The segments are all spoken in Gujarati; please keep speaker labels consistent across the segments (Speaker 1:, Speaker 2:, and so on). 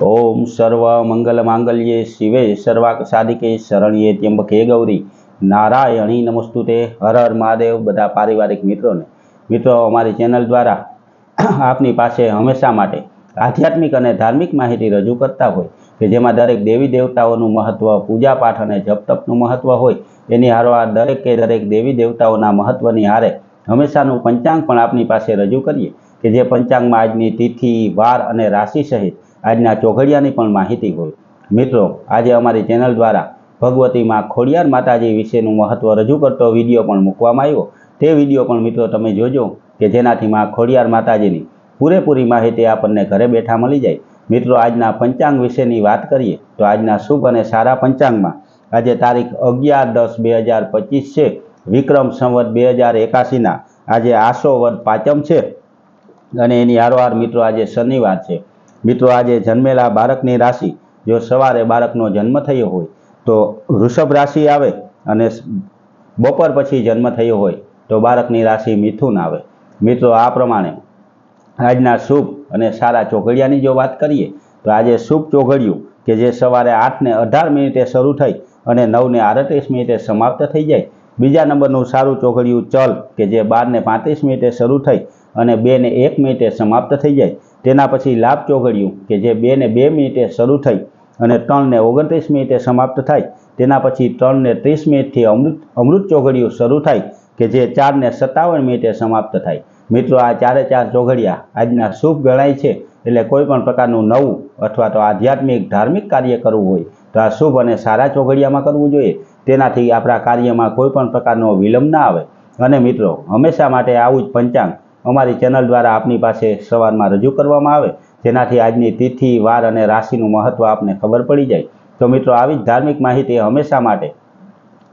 Speaker 1: ઓમ સર્વ મંગલ માંગલ્યે શિવે સર્વાક સાધિકે શરણ્યે ત્યંબકે ગૌરી. નારાયણી નમસ્તુતે. હર હર મહાદેવ બધા પારિવારિક મિત્રોને. મિત્રો, અમારી ચેનલ દ્વારા આપની પાસે હંમેશા માટે આધ્યાત્મિક અને ધાર્મિક માહિતી રજૂ કરતા હોય, કે જેમાં દરેક દેવી દેવતાઓનું મહત્ત્વ પૂજાપાઠ અને જપતપનું મહત્ત્વ હોય, એની હારવાર દરેકે દરેક દેવી દેવતાઓના મહત્ત્વની હારે હંમેશાનું પંચાંગ પણ આપની પાસે રજૂ કરીએ, કે જે પંચાંગમાં આજની તિથિ, વાર અને રાશિ સહિત આજના ચોઘડિયાની પણ માહિતી હોય. મિત્રો, આજે અમારી ચેનલ દ્વારા ભગવતી માં ખોડિયાર માતાજી વિશેનું મહત્ત્વ રજૂ કરતો વીડિયો પણ મૂકવામાં આવ્યો. તે વીડિયો પણ મિત્રો તમે જોજો કે જેનાથી માં ખોડિયાર માતાજીની પૂરેપૂરી માહિતી આપણને ઘરે બેઠા મળી જાય. મિત્રો, આજના પંચાંગ વિશેની વાત કરીએ તો આજના શુભ અને સારા પંચાંગમાં આજે તારીખ અગિયાર દસ બે હજાર પચીસ છે. વિક્રમ સંવત બે હજાર એકાસીના આજે આસો વદ પાંચમ છે. અને એની હારોહાર મિત્રો આજે શનિવાર છે. મિત્રો, આજે જન્મેલા બાળકની રાશિ, જો સવારે બાળકનો જન્મ થયો હોય, તો વૃષભ રાશિ આવે અને બપોર પછી જન્મ થયો હોય, તો બાળકની રાશિ મિથુન આવે. મિત્રો, આ પ્રમાણે આજના શુભ અને સારા ચોઘડિયાની જો વાત કરીએ, તો આજે શુભ ચોઘડિયું કે જે સવારે આઠને અઢાર મિનિટે શરૂ થઈ અને નવને આડત્રીસ મિનિટે સમાપ્ત થઈ જાય. બીજા નંબરનું સારું ચોઘડિયું ચલ કે જે બારને પાંત્રીસ મિનિટે શરૂ થઈ અને બેને એક મિનિટે સમાપ્ત થઈ જાય. તેના પછી લાભ ચોઘડિયું કે જે બેને બે મિનિટે શરૂ થઈ અને ત્રણને ઓગણત્રીસ મિનિટે સમાપ્ત થાય. તેના પછી ત્રણને ત્રીસ મિનિટથી અમૃત અમૃત ચોઘડિયું શરૂ થાય કે જે ચારને સત્તાવન મિનિટે સમાપ્ત થાય. મિત્રો, આ ચારે ચાર ચોઘડિયા આજના શુભ ગણાય છે એટલે કોઈ પણ પ્રકારનું નવું અથવા તો આધ્યાત્મિક, ધાર્મિક કાર્ય કરવું હોય તો આ શુભ અને સારા ચોઘડિયામાં કરવું જોઈએ. તેનાથી આપણા કાર્યમાં કોઈ પણ પ્રકારનો વિલંબ ના આવે. અને મિત્રો, હંમેશા માટે આવું જ પંચાંગ અમારી ચેનલ દ્વારા આપની પાસે સવારમાં રજૂ કરવામાં આવે, જેનાથી આજની તિથિ, વાર અને રાશિનું મહત્ત્વ આપને ખબર પડી જાય. તો મિત્રો, આવી જ ધાર્મિક માહિતી હંમેશા માટે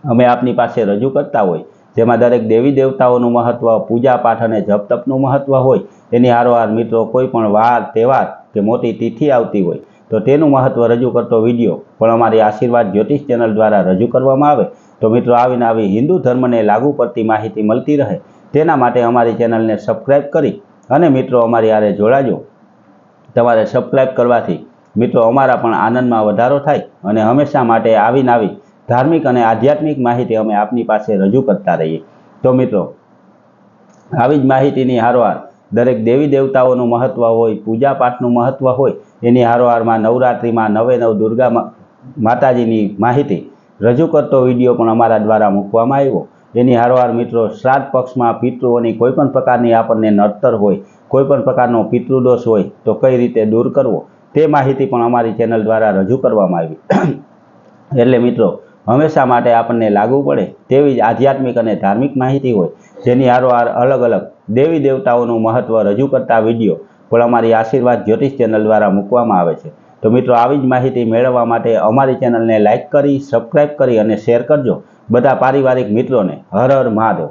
Speaker 1: અમે આપની પાસે રજૂ કરતા હોય. જેમાં દરેક દેવી દેવતાઓનું મહત્ત્વ પૂજા પાઠ અને જપ તપનું મહત્ત્વ હોય. એની હારોહાર મિત્રો, કોઈ પણ વાર, તહેવાર કે મોટી તિથિ આવતી હોય, તો તેનું મહત્ત્વ રજૂ કરતો વીડિયો પણ અમારી આશીર્વાદ જ્યોતિષ ચેનલ દ્વારા રજૂ કરવામાં આવે. તો મિત્રો, આવીને આવી હિન્દુ ધર્મને લાગુ પડતી માહિતી મળતી રહે. તેના માટે અમારી ચેનલને સબસ્ક્રાઈબ કરી અને મિત્રો અમારી આરે જોડાજો. તમારે સબસ્ક્રાઈબ કરવાથી મિત્રો અમારા પણ આનંદમાં વધારો થાય અને હંમેશા માટે આવીને આવી ધાર્મિક અને આધ્યાત્મિક માહિતી અમે આપની પાસે રજૂ કરતા રહીએ. તો મિત્રો, આવી જ માહિતીની હારવાર દરેક દેવી દેવતાઓનું મહત્ત્વ હોય, પૂજા પાઠનું મહત્ત્વ હોય, એની હારોહારમાં નવરાત્રિમાં નવે નવ દુર્ગા માતાજીની માહિતી રજૂ કરતો વીડિયો પણ અમારા દ્વારા મૂકવામાં આવ્યો. એની હારોહાર મિત્રો શ્રાદ્ધ પક્ષમાં પિતૃઓની કોઈપણ પ્રકારની આપણને નડતર હોય કોઈ પણ પ્રકારનો પિતૃદોષ હોય, તો કઈ રીતે દૂર કરવો? તે માહિતી પણ અમારી ચેનલ દ્વારા રજૂ કરવામાં આવી. એટલે મિત્રો, હંમેશા માટે આપણને લાગુ પડે તેવી જ આધ્યાત્મિક અને ધાર્મિક માહિતી હોય, જેની હારોહાર અલગ અલગ દેવી દેવતાઓનું મહત્ત્વ રજૂ કરતા વીડિયો પણ અમારી આશીર્વાદ જ્યોતિષ ચેનલ દ્વારા મૂકવામાં આવે છે. તો મિત્રો, આવી જ માહિતી મેળવવા માટે અમારી ચેનલને લાઇક કરી સબસ્ક્રાઈબ કરી અને શેર કરજો. બધા પારિવારિક મિત્રોને હર હર મહાદેવ.